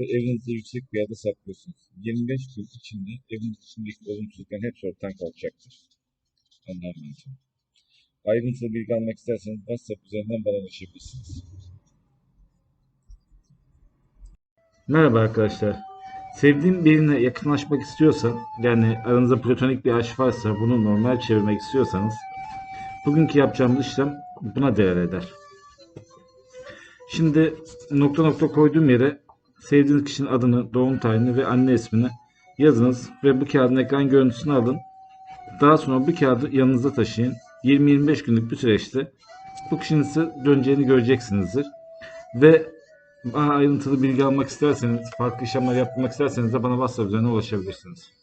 ve evinizde yüksek bir yerde saklıyorsunuz. 25 gün içinde evin içindeki olumsuzlukların hepsi ortadan kalkacaktır. Anladım. Ayrıntılı bilgi almak isterseniz WhatsApp üzerinden bana ulaşabilirsiniz. Merhaba arkadaşlar. Sevdiğin birine yakınlaşmak istiyorsan, yani aranızda platonik bir aşk varsa bunu normal çevirmek istiyorsanız, bugünkü yapacağımız işlem buna değer eder. Şimdi nokta nokta koyduğum yere sevdiğiniz kişinin adını, doğum tarihini ve anne ismini yazınız ve bu kağıdın ekran görüntüsünü alın. Daha sonra bu kağıdı yanınızda taşıyın. 20-25 günlük bir süreçte bu kişinin size döneceğini göreceksinizdir. Ve daha ayrıntılı bilgi almak isterseniz, farklı işlemler yapmak isterseniz de bana WhatsApp üzerinden ulaşabilirsiniz.